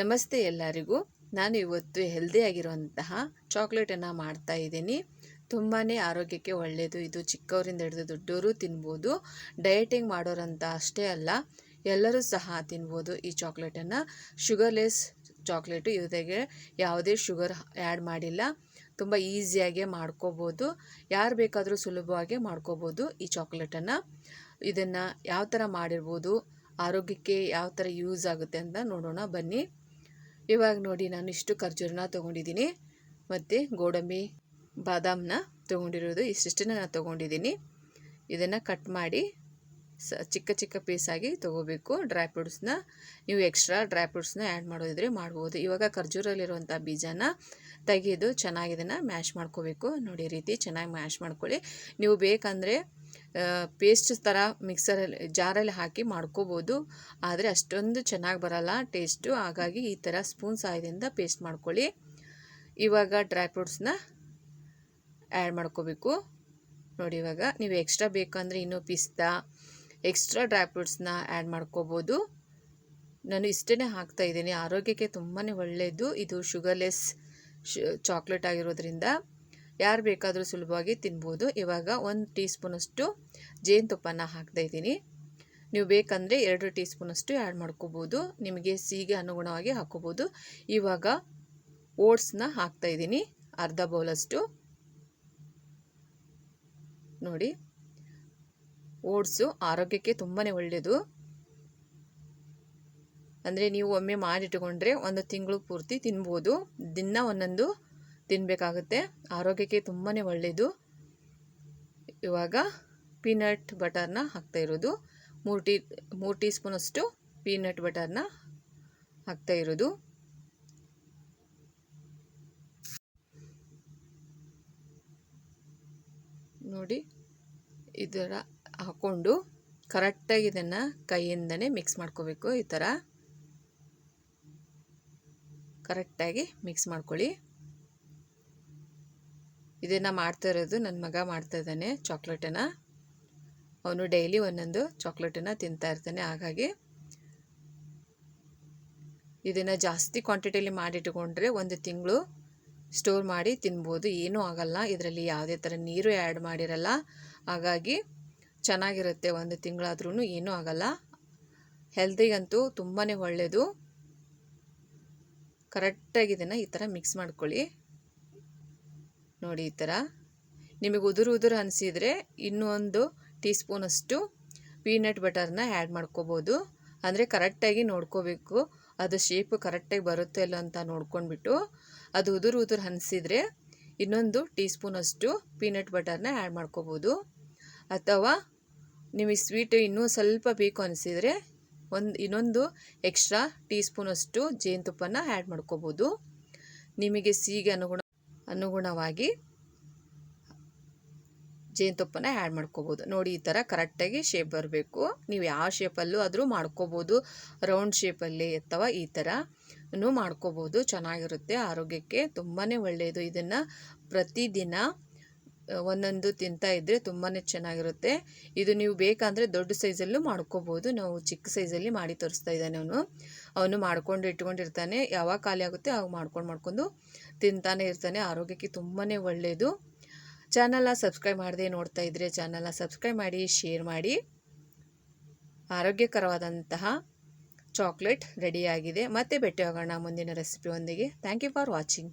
ನಮಸ್ತೆ ಎಲ್ಲರಿಗೂ. ನಾನು ಇವತ್ತು ಹೆಲ್ದಿಯಾಗಿರುವಂತಹ ಚಾಕ್ಲೇಟನ್ನು ಮಾಡ್ತಾ ಇದ್ದೀನಿ. ತುಂಬಾ ಆರೋಗ್ಯಕ್ಕೆ ಒಳ್ಳೆಯದು ಇದು ಚಿಕ್ಕವರಿಂದ ಹಿಡಿದು ದೊಡ್ಡವರು ತಿನ್ಬೋದು. ಡಯಟಿಂಗ್ ಮಾಡೋರಂತ ಅಷ್ಟೇ ಅಲ್ಲ, ಎಲ್ಲರೂ ಸಹ ತಿನ್ಬೋದು ಈ ಚಾಕ್ಲೇಟನ್ನು ಶುಗರ್ಲೆಸ್ ಚಾಕ್ಲೇಟು ಇದಕ್ಕೆ ಯಾವುದೇ ಶುಗರ್ ಆ್ಯಡ್ ಮಾಡಿಲ್ಲ. ತುಂಬ ಈಸಿಯಾಗಿ ಮಾಡ್ಕೋಬೋದು. ಯಾರು ಬೇಕಾದರೂ ಸುಲಭವಾಗಿ ಮಾಡ್ಕೋಬೋದು ಈ ಚಾಕ್ಲೇಟನ್ನು ಇದನ್ನು ಯಾವ ಥರ ಮಾಡಿರ್ಬೋದು, ಆರೋಗ್ಯಕ್ಕೆ ಯಾವ ಥರ ಯೂಸ್ ಆಗುತ್ತೆ ಅಂತ ನೋಡೋಣ. ಬನ್ನಿ. ಇವಾಗ ನೋಡಿ ನಾನು ಇಷ್ಟು ಖರ್ಜೂರನ ತೊಗೊಂಡಿದ್ದೀನಿ ಮತ್ತು ಗೋಡಂಬಿ ಬಾದಾಮನ್ನ ತೊಗೊಂಡಿರೋದು, ಇಷ್ಟಿಷ್ಟನ್ನು ನಾನು ತೊಗೊಂಡಿದ್ದೀನಿ. ಇದನ್ನು ಕಟ್ ಮಾಡಿ ಸ ಚಿಕ್ಕ ಚಿಕ್ಕ ಪೀಸಾಗಿ ತೊಗೋಬೇಕು. ಡ್ರೈ ಫ್ರೂಟ್ಸ್ನ ನೀವು ಎಕ್ಸ್ಟ್ರಾ ಡ್ರೈ ಫ್ರೂಟ್ಸ್ನ ಆ್ಯಡ್ ಮಾಡೋದಿದ್ರೆ ಮಾಡ್ಬೋದು. ಇವಾಗ ಖರ್ಜೂರಲ್ಲಿರುವಂಥ ಬೀಜನ ತೆಗೆದು ಚೆನ್ನಾಗಿ ಇದನ್ನು ಮ್ಯಾಶ್ ಮಾಡ್ಕೋಬೇಕು. ನೋಡಿ ರೀತಿ ಚೆನ್ನಾಗಿ ಮ್ಯಾಶ್ ಮಾಡ್ಕೊಳ್ಳಿ. ನೀವು ಬೇಕಂದರೆ ಪೇಸ್ಟ್ ಥರ ಮಿಕ್ಸರಲ್ಲಿ ಜಾರಲ್ಲಿ ಹಾಕಿ ಮಾಡ್ಕೋಬೋದು. ಆದರೆ ಅಷ್ಟೊಂದು ಚೆನ್ನಾಗಿ ಬರಲ್ಲ ಟೇಸ್ಟು ಹಾಗಾಗಿ ಈ ಥರ ಸ್ಪೂನ್ ಸಹಾಯದಿಂದ ಪೇಸ್ಟ್ ಮಾಡ್ಕೊಳ್ಳಿ. ಇವಾಗ ಡ್ರೈ ಫ್ರೂಟ್ಸ್ನ ಆ್ಯಡ್ ಮಾಡ್ಕೋಬೇಕು. ನೋಡಿ ಇವಾಗ ನೀವು ಎಕ್ಸ್ಟ್ರಾ ಬೇಕಂದರೆ ಇನ್ನೂ ಪಿಸ್ತಾ ಎಕ್ಸ್ಟ್ರಾ ಡ್ರೈ ಫ್ರೂಟ್ಸ್ನ ಆ್ಯಡ್ ಮಾಡ್ಕೋಬೋದು. ನಾನು ಇಷ್ಟೇ ಹಾಕ್ತಾ ಇದ್ದೀನಿ. ಆರೋಗ್ಯಕ್ಕೆ ತುಂಬಾ ಒಳ್ಳೆಯದು ಇದು ಶುಗರ್ಲೆಸ್ ಶು ಚಾಕ್ಲೇಟ್ ಆಗಿರೋದ್ರಿಂದ. ಯಾರು ಬೇಕಾದರೂ ಸುಲಭವಾಗಿ ತಿನ್ಬೋದು. ಇವಾಗ ಒಂದು ಟೀ ಸ್ಪೂನಷ್ಟು ಜೇನುತುಪ್ಪನ ಹಾಕ್ತಾಯಿದ್ದೀನಿ ನೀವು ಬೇಕಂದರೆ ಎರಡು ಟೀ ಸ್ಪೂನಷ್ಟು ಆ್ಯಡ್ ಮಾಡ್ಕೋಬೋದು. ನಿಮಗೆ ಸಿಹಿಗೆ ಅನುಗುಣವಾಗಿ ಹಾಕ್ಕೋಬೋದು ಇವಾಗ ಓಟ್ಸ್ನ ಹಾಕ್ತಾಯಿದ್ದೀನಿ ಅರ್ಧ ಬೌಲಷ್ಟು. ನೋಡಿ, ಓಟ್ಸು ಆರೋಗ್ಯಕ್ಕೆ ತುಂಬಾ ಒಳ್ಳೆಯದು. ಅಂದರೆ ನೀವು ಒಮ್ಮೆ ಮಾಡಿಟ್ಕೊಂಡ್ರೆ ಒಂದು ತಿಂಗಳು ಪೂರ್ತಿ ತಿನ್ಬೋದು. ದಿನ ಒಂದೊಂದು ತಿನ್ನಬೇಕಾಗುತ್ತೆ ಆರೋಗ್ಯಕ್ಕೆ ತುಂಬಾ ಒಳ್ಳೆಯದು ಇವಾಗ ಪೀನಟ್ ಬಟರ್ನ ಹಾಕ್ತಾ ಇರೋದು. ಮೂರು ಟೀ ಮೂರು ಟೀ ಸ್ಪೂನಷ್ಟು ಪೀನಟ್ ಬಟರ್ನ ಹಾಕ್ತಾ ಇರೋದು. ನೋಡಿ, ಇದರ ಹಾಕ್ಕೊಂಡು ಕರೆಕ್ಟಾಗಿ ಇದನ್ನು ಕೈಯಿಂದನೇ ಮಿಕ್ಸ್ ಮಾಡ್ಕೋಬೇಕು ಈ ಥರ. ಕರೆಕ್ಟಾಗಿ ಮಿಕ್ಸ್ ಮಾಡ್ಕೊಳ್ಳಿ. ಇದನ್ನು ಮಾಡ್ತಾ ಇರೋದು ನನ್ನ ಮಗ ಮಾಡ್ತಾ ಇದ್ದಾನೆ ಚಾಕ್ಲೇಟನ್ನು. ಅವನು ಡೈಲಿ ಒಂದೊಂದು ಚಾಕ್ಲೇಟನ್ನು ತಿಂತಾ ಇರ್ತಾನೆ, ಹಾಗಾಗಿ ಇದನ್ನು ಜಾಸ್ತಿ ಕ್ವಾಂಟಿಟಿಯಲ್ಲಿ ಮಾಡಿಟ್ಕೊಂಡ್ರೆ ಒಂದು ತಿಂಗಳು ಸ್ಟೋರ್ ಮಾಡಿ ತಿನ್ಬೋದು. ಏನೂ ಆಗಲ್ಲ, ಇದರಲ್ಲಿ ಯಾವುದೇ ಥರ ನೀರು ಆ್ಯಡ್ ಮಾಡಿರಲ್ಲ. ಹಾಗಾಗಿ ಚೆನ್ನಾಗಿರುತ್ತೆ, ಒಂದು ತಿಂಗಳಾದ್ರೂ ಏನೂ ಆಗಲ್ಲ. ಹೆಲ್ತಿಗಂತೂ ತುಂಬಾ ಒಳ್ಳೆಯದು ಕರೆಕ್ಟಾಗಿ ಇದನ್ನು ಈ ಥರ ಮಿಕ್ಸ್ ಮಾಡ್ಕೊಳ್ಳಿ. ನೋಡಿ ಈ ಥರ. ನಿಮಗೆ ಉದುರು ಉದುರು ಅನಿಸಿದರೆ ಇನ್ನೂ ಒಂದು ಟೀ ಸ್ಪೂನಷ್ಟು ಪೀನಟ್ ಬಟರ್ನ ಆ್ಯಡ್ ಮಾಡ್ಕೋಬೋದು. ಅಂದರೆ ಕರೆಕ್ಟಾಗಿ ನೋಡ್ಕೋಬೇಕು. ಅದು ಶೇಪ್ ಕರೆಕ್ಟಾಗಿ ಬರುತ್ತೆ ಇಲ್ಲ ಅಂತ ನೋಡ್ಕೊಂಡ್ಬಿಟ್ಟು ಅದು ಉದುರು ಉದುರು ಅನಿಸಿದರೆ ಇನ್ನೊಂದು ಟೀ ಸ್ಪೂನಷ್ಟು ಪೀನಟ್ ಬಟರ್ನ ಆ್ಯಡ್ ಮಾಡ್ಕೋಬೋದು. ಅಥವಾ ನಿಮಗೆ ಸ್ವೀಟ್ ಇನ್ನೂ ಸ್ವಲ್ಪ ಬೇಕು ಅನಿಸಿದರೆ ಒಂದು ಇನ್ನೊಂದು ಎಕ್ಸ್ಟ್ರಾ ಟೀ ಸ್ಪೂನಷ್ಟು ಜೇನುತುಪ್ಪನ ಆ್ಯಡ್ ಮಾಡ್ಕೋಬೋದು. ನಿಮಗೆ ಸಿಹಿಗೆ ಅನುಗುಣ ಅನುಗುಣವಾಗಿ ಜೇನುತುಪ್ಪನ ಆ್ಯಡ್ ಮಾಡ್ಕೋಬೋದು. ನೋಡಿ, ಈ ಥರ ಕರೆಕ್ಟಾಗಿ ಶೇಪ್ ಬರಬೇಕು. ನೀವು ಯಾವ ಶೇಪಲ್ಲೂ ಆದರೂ ಮಾಡ್ಕೋಬೋದು. ರೌಂಡ್ ಶೇಪಲ್ಲಿ ಅಥವಾ ಈ ಥರ ಮಾಡ್ಕೋಬೋದು. ಚೆನ್ನಾಗಿರುತ್ತೆ, ಆರೋಗ್ಯಕ್ಕೆ ತುಂಬಾ ಒಳ್ಳೆಯದು ಇದನ್ನು ಪ್ರತಿದಿನ ಒಂದೊಂದು ತಿಂತಾ ಇದ್ದರೆ ತುಂಬಾ ಚೆನ್ನಾಗಿರುತ್ತೆ. ಇದು ನೀವು ಬೇಕಂದರೆ ದೊಡ್ಡ ಸೈಜಲ್ಲೂ ಮಾಡ್ಕೋಬೋದು. ನಾವು ಚಿಕ್ಕ ಸೈಜಲ್ಲಿ ಮಾಡಿ ತೋರಿಸ್ತಾ ಇದ್ದಾನೆ ಅವನು. ಅವನು ಮಾಡ್ಕೊಂಡು ಇಟ್ಕೊಂಡಿರ್ತಾನೆ. ಯಾವಾಗ ಖಾಲಿ ಆಗುತ್ತೆ ಅವಾಗ ಮಾಡ್ಕೊಂಡು ಮಾಡ್ಕೊಂಡು ತಿಂತಾನೆ ಇರ್ತಾನೆ. ಆರೋಗ್ಯಕ್ಕೆ ತುಂಬಾ ಒಳ್ಳೆಯದು ಚಾನಲ್ನ ಸಬ್ಸ್ಕ್ರೈಬ್ ಮಾಡದೆ ನೋಡ್ತಾ ಇದ್ದರೆ ಚಾನಲ್ನ ಸಬ್ಸ್ಕ್ರೈಬ್ ಮಾಡಿ, ಶೇರ್ ಮಾಡಿ. ಆರೋಗ್ಯಕರವಾದಂತಹ ಚಾಕ್ಲೇಟ್ ರೆಡಿಯಾಗಿದೆ ಮತ್ತೆ ಭೇಟಿ ಹೋಗೋಣ ಮುಂದಿನ ರೆಸಿಪಿ ಒಂದಿಗೆ. Thank you for watching.